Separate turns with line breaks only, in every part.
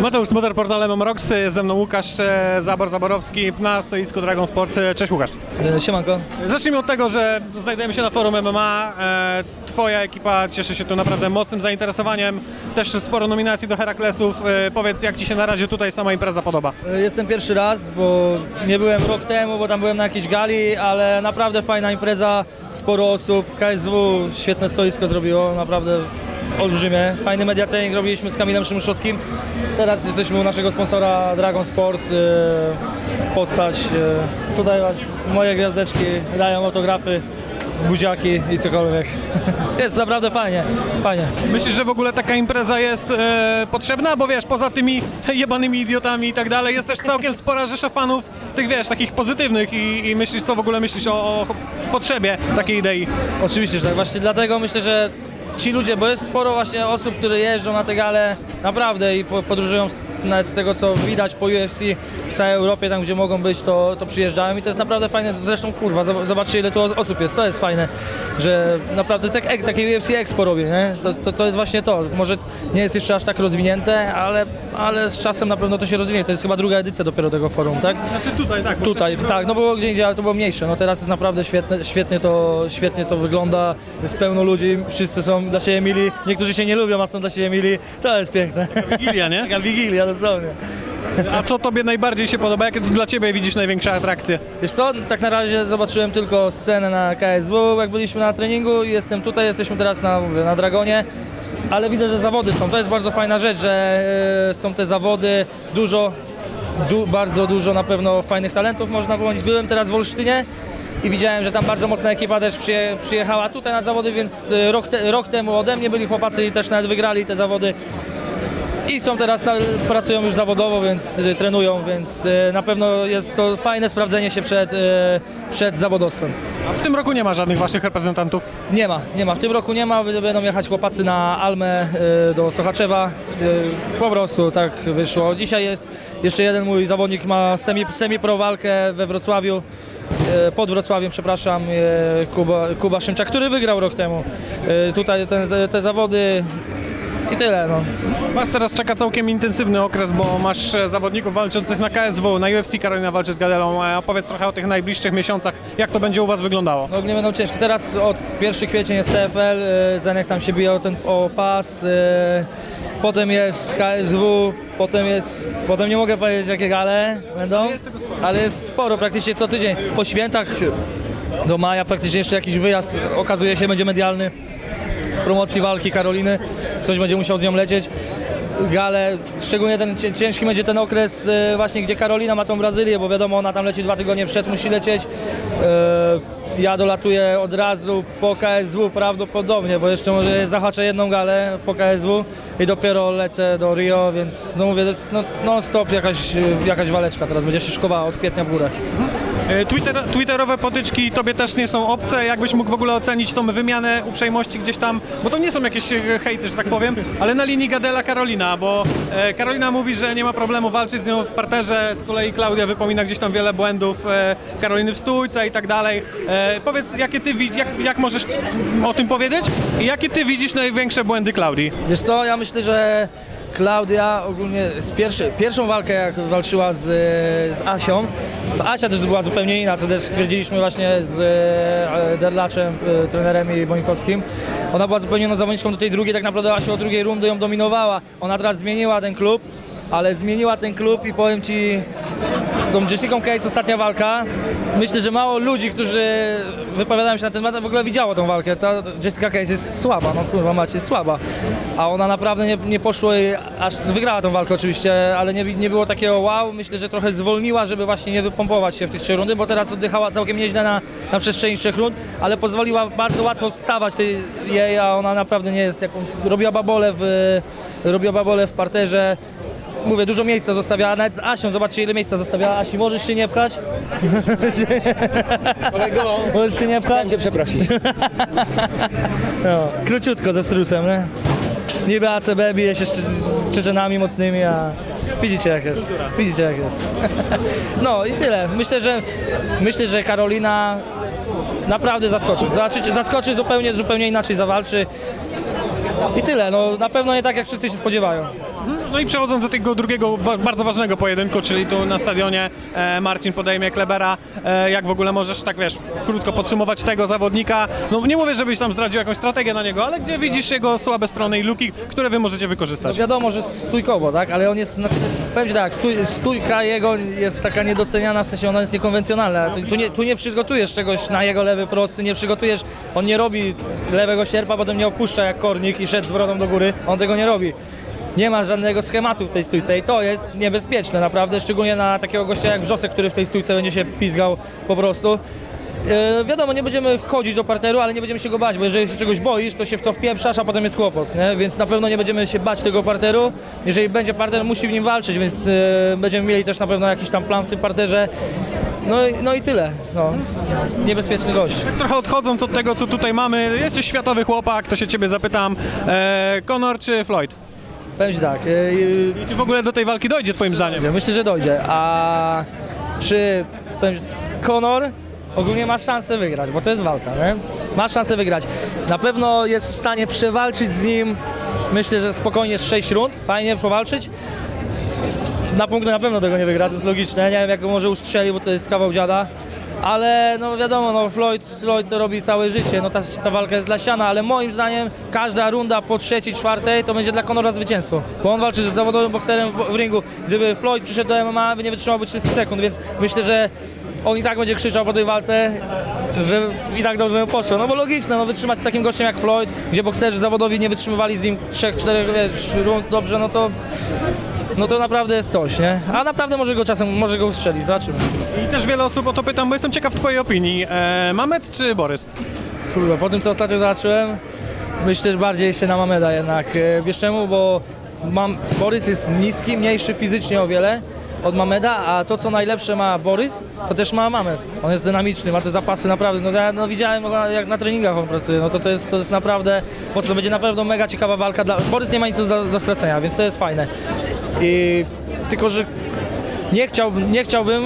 Mateusz Smoder, portal jest ze mną Łukasz e, Zabor-Zaborowski na stoisku Dragon Sports. E, Cześć Łukasz.
E, Siemanko.
Zacznijmy od tego, że znajdujemy się na forum MMA. Twoja ekipa cieszy się tu naprawdę mocnym zainteresowaniem. Też sporo nominacji do Heraklesów. Powiedz, jak Ci się na razie tutaj sama impreza podoba?
Jestem pierwszy raz, bo nie byłem rok temu, bo tam byłem na jakiejś gali, ale naprawdę fajna impreza, sporo osób, KSW świetne stoisko zrobiło, naprawdę olbrzymie. Fajny media training robiliśmy z Kamilem Szymuszowskim. Teraz jesteśmy u naszego sponsora Dragon Sport, e, postać. e, Tutaj moje gwiazdeczki dają autografy, buziaki i cokolwiek. Jest naprawdę fajnie, fajnie.
Myślisz, że w ogóle taka impreza jest e, potrzebna? Bo wiesz, poza tymi jebanymi idiotami i tak dalej, jest też całkiem spora rzesza fanów tych, wiesz, takich pozytywnych i, i myślisz, co w ogóle myślisz o, o potrzebie takiej idei?
Oczywiście, że tak. Właśnie dlatego myślę, że ci ludzie, bo jest sporo właśnie osób, które jeżdżą na te gale naprawdę i po- podróżują z, nawet z tego, co widać po UFC w całej Europie, tam gdzie mogą być, to, to przyjeżdżają i to jest naprawdę fajne. Zresztą, kurwa, zob- zobaczcie ile tu os- osób jest. To jest fajne, że naprawdę to jest jak, ek- takie UFC Expo robię, nie? To, to, to jest właśnie to. Może nie jest jeszcze aż tak rozwinięte, ale, ale z czasem na pewno to się rozwinie. To jest chyba druga edycja dopiero tego forum, tak?
Znaczy tutaj, tak.
Tutaj,
wcześniej
tak, no było gdzie indziej, ale to było mniejsze. No teraz jest naprawdę świetne, świetnie, to, świetnie to wygląda. Jest pełno ludzi, wszyscy są dla siebie mili. Niektórzy się nie lubią, a są dla siebie mili. To jest piękne.
Wigilia, nie?
Taka wigilia dosłownie.
A co tobie najbardziej się podoba? Jakie dla ciebie widzisz największe atrakcje?
Wiesz co, tak na razie zobaczyłem tylko scenę na KSW, jak byliśmy na treningu. Jestem tutaj, jesteśmy teraz na, mówię, na Dragonie. Ale widzę, że zawody są. To jest bardzo fajna rzecz, że e, są te zawody, dużo, du, bardzo dużo na pewno fajnych talentów można wyłonić. Byłem teraz w Olsztynie i widziałem, że tam bardzo mocna ekipa też przyje, przyjechała tutaj na zawody, więc e, rok, te, rok temu ode mnie byli chłopacy i też nawet wygrali te zawody. I są teraz, na, pracują już zawodowo, więc y, trenują, więc y, na pewno jest to fajne sprawdzenie się przed, y, przed zawodowstwem.
A w tym roku nie ma żadnych waszych reprezentantów.
Nie ma, nie ma. W tym roku nie ma, b- będą jechać chłopacy na Almę y, do Sochaczewa. Y, po prostu tak wyszło. Dzisiaj jest jeszcze jeden mój zawodnik, ma semi, semi-pro walkę we Wrocławiu. y, Pod Wrocławiem, przepraszam, y, Kuba, Kuba Szymczak, który wygrał rok temu. Y, Tutaj ten, te zawody i tyle. No.
Was teraz czeka całkiem intensywny okres, bo masz e, zawodników walczących na KSW, na UFC Karolina walczy z Gadelą. E, Opowiedz trochę o tych najbliższych miesiącach, jak to będzie u was wyglądało.
No nie będą ciężkie. Teraz od 1 kwiecień jest TFL, y, Zenek tam się bije o, ten, o pas, potem jest KSW, potem jest, potem nie mogę powiedzieć jakie gale będą, ale jest sporo, praktycznie co tydzień. Po świętach do maja praktycznie jeszcze jakiś wyjazd okazuje się będzie medialny promocji walki Karoliny. Ktoś będzie musiał z nią lecieć. Gale, szczególnie ten cię- ciężki będzie ten okres e, właśnie, gdzie Karolina ma tą Brazylię, bo wiadomo, ona tam leci dwa tygodnie przed, musi lecieć. E, ja dolatuję od razu po KSW prawdopodobnie, bo jeszcze może zahaczę jedną galę po KSW i dopiero lecę do Rio, więc no mówię, to jest no, non stop jakaś, jakaś waleczka teraz będzie szyszkowała od kwietnia w górę.
E, Twitter, twitterowe potyczki tobie też nie są obce. Jakbyś mógł w ogóle ocenić tą wymianę uprzejmości gdzieś tam, bo to nie są jakieś e, hejty, że tak powiem, ale na linii Gadela-Karolina, bo e, Karolina mówi, że nie ma problemu walczyć z nią w parterze, z kolei Klaudia wypomina gdzieś tam wiele błędów Karoliny w stójce i tak dalej. Powiedz, jakie ty jak, jak możesz o tym powiedzieć i jakie ty widzisz największe błędy Klaudii?
Wiesz co, ja myślę, że Klaudia ogólnie z pierwszy, pierwszą walkę jak walczyła z, z Asią, to Asia też była zupełnie inna, co też stwierdziliśmy właśnie z e, Derlaczem, e, trenerem i Bońkowskim. Ona była zupełnie inną zawodniczką do tej drugiej, tak naprawdę Asia od drugiej rundy ją dominowała. Ona teraz zmieniła ten klub, ale zmieniła ten klub i powiem Ci, z tą Jessica Case ostatnia walka, myślę, że mało ludzi, którzy wypowiadają się na ten temat, w ogóle widziało tą walkę. Ta Jessica Case jest słaba, no kurwa macie, jest słaba. A ona naprawdę nie, nie poszło i aż wygrała tą walkę oczywiście, ale nie, nie było takiego wow. Myślę, że trochę zwolniła, żeby właśnie nie wypompować się w tych trzech rundy, bo teraz oddychała całkiem nieźle na, na przestrzeni trzech rund, ale pozwoliła bardzo łatwo stawać tej, jej, a ona naprawdę nie jest jakąś... Robiła babole w, robiła babole w parterze. Mówię, dużo miejsca zostawiała, nawet z Asią, zobaczcie ile miejsca zostawiała Asi, możesz się nie pchać?
Kolego,
Możesz się nie pchać?
chciałem cię przeprosić.
No, króciutko ze strusem, nie? Niby ACB bije się z, z Czeczenami mocnymi, a widzicie jak jest. Widzicie jak jest. No i tyle. Myślę, że myślę, że Karolina naprawdę zaskoczy. Zobaczycie, zaskoczy zupełnie, zupełnie inaczej zawalczy. I tyle. No, na pewno nie tak jak wszyscy się spodziewają.
No i przechodząc do tego drugiego wa- bardzo ważnego pojedynku, czyli tu na stadionie e, Marcin podejmie Klebera. E, jak w ogóle możesz, tak wiesz, krótko podsumować tego zawodnika? No nie mówię, żebyś tam zdradził jakąś strategię na niego, ale gdzie widzisz jego słabe strony i luki, które wy możecie wykorzystać?
Wiadomo, że stójkowo, tak? Ale on jest, na tyle, powiem ci tak, stój, stójka jego jest taka niedoceniana, w sensie ona jest niekonwencjonalna. Tu, tu, nie, tu nie przygotujesz czegoś na jego lewy prosty, nie przygotujesz, on nie robi lewego sierpa, potem nie opuszcza jak kornik i szedł z brodą do góry, on tego nie robi. Nie ma żadnego schematu w tej stójce i to jest niebezpieczne naprawdę, szczególnie na takiego gościa jak Wrzosek, który w tej stójce będzie się pizgał po prostu. E, wiadomo, nie będziemy wchodzić do parteru, ale nie będziemy się go bać, bo jeżeli się czegoś boisz, to się w to wpieprzasz, a potem jest kłopot, nie? więc na pewno nie będziemy się bać tego parteru. Jeżeli będzie parter, musi w nim walczyć, więc e, będziemy mieli też na pewno jakiś tam plan w tym parterze. No, no i tyle. No. Niebezpieczny gość.
Trochę odchodząc od tego, co tutaj mamy, jesteś światowy chłopak, to się ciebie zapytam, e, Conor czy Floyd?
Powiem ci tak, e,
Czy w ogóle do tej walki dojdzie twoim zdaniem?
Dojdzie, Myślę, że dojdzie. A czy powiem, Conor ogólnie ma szansę wygrać, bo to jest walka, nie? Ma szansę wygrać. Na pewno jest w stanie przewalczyć z nim. Myślę, że spokojnie z 6 rund, fajnie powalczyć. Na punkty na pewno tego nie wygra, to jest logiczne. Nie wiem, jak go może ustrzeli, bo to jest kawał dziada. Ale no wiadomo, no Floyd, Floyd to robi całe życie, no ta, ta walka jest dla siana, ale moim zdaniem każda runda po trzeciej, czwartej to będzie dla Conora zwycięstwo. Bo on walczy z zawodowym bokserem w, ringu. Gdyby Floyd przyszedł do MMA, by nie wytrzymałby 30 sekund, więc myślę, że on i tak będzie krzyczał po tej walce, że i tak dobrze mu poszło. No bo logiczne, no wytrzymać z takim gościem jak Floyd, gdzie bokserzy zawodowi nie wytrzymywali z nim 3-4 wiesz, rund dobrze, no to no to naprawdę jest coś, nie? A naprawdę może go czasem, może go ustrzelić, zobaczymy.
I też wiele osób o to pytam, bo jestem ciekaw twojej opinii. E, Mamet czy Borys?
Kurwa, po tym co ostatnio zobaczyłem, myślę, że bardziej jeszcze na Mameda jednak. E, Wiesz czemu? Bo mam, Borys jest niski, mniejszy fizycznie o wiele od Mameda, a to co najlepsze ma Borys, to też ma Mamed. On jest dynamiczny, ma te zapasy naprawdę, no ja no, widziałem jak na treningach on pracuje, no to to jest, to jest naprawdę mocno, będzie na pewno mega ciekawa walka dla... Borys nie ma nic do, do stracenia, więc to jest fajne. I tylko, że nie, chciałbym, nie chciałbym,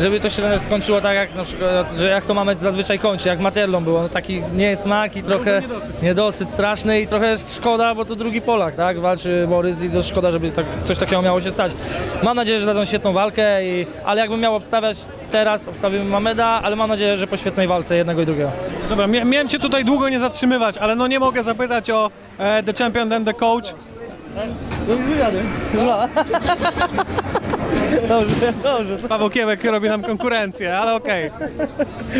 żeby to się skończyło tak jak na przykład, że jak to mamy zazwyczaj kończy, jak z Materlą było, no taki niesmak i trochę
niedosyt.
niedosyt straszny i trochę szkoda, bo to drugi Polak, tak, walczy Borys i to szkoda, żeby tak, coś takiego miało się stać. Mam nadzieję, że dadzą świetną walkę, i, ale jakbym miał obstawiać teraz, obstawimy Mameda, ale mam nadzieję, że po świetnej walce jednego i drugiego.
Dobra, mia- miałem cię tutaj długo nie zatrzymywać, ale no nie mogę zapytać o e, The Champion and the Coach. 여기 왜 안 해? 누나.
Dobrze, dobrze,
Paweł Kiełek robi nam konkurencję, ale okej.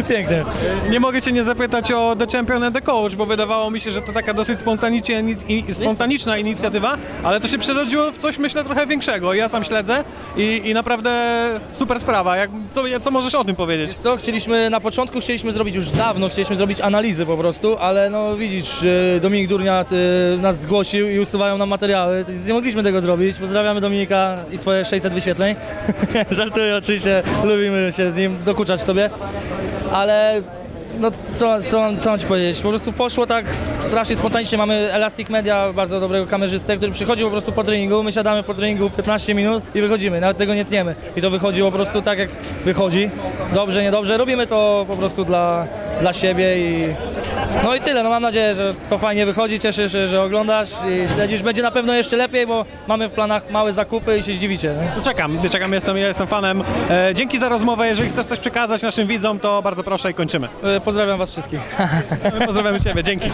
pięknie.
Nie mogę cię nie zapytać o The Champion and the Coach, bo wydawało mi się, że to taka dosyć spontanicznie, i, spontaniczna inicjatywa, ale to się przerodziło w coś, myślę, trochę większego. Ja sam śledzę i, i naprawdę super sprawa. Jak, co, co możesz o tym powiedzieć?
Co, chcieliśmy, na początku chcieliśmy zrobić już dawno, chcieliśmy zrobić analizy po prostu, ale no widzisz, y, Dominik Durniat y, nas zgłosił i usuwają nam materiały, więc nie mogliśmy tego zrobić. Pozdrawiamy Dominika i twoje 600 wyświetleń. Żartuję oczywiście, lubimy się z nim dokuczać sobie, ale no co, co, mam- co mam ci powiedzieć, po prostu poszło tak strasznie spontanicznie, mamy Elastic Media, bardzo dobrego kamerzystę, który przychodzi po prostu po treningu, my siadamy po treningu 15 minut i wychodzimy, nawet tego nie tniemy. I to wychodzi po prostu tak jak wychodzi, dobrze, niedobrze, robimy to po prostu dla, dla siebie i no i tyle, no mam nadzieję, że to fajnie wychodzi, cieszę się, że oglądasz i śledzisz, będzie na pewno jeszcze lepiej, bo mamy w planach małe zakupy i się zdziwicie. Nie?
Tu czekam, czekam, jestem, ja jestem fanem. E, dzięki za rozmowę. Jeżeli chcesz coś przekazać naszym widzom, to bardzo proszę i kończymy.
Y, Pozdrawiam was wszystkich.
Pozdrawiamy Ciebie, dzięki.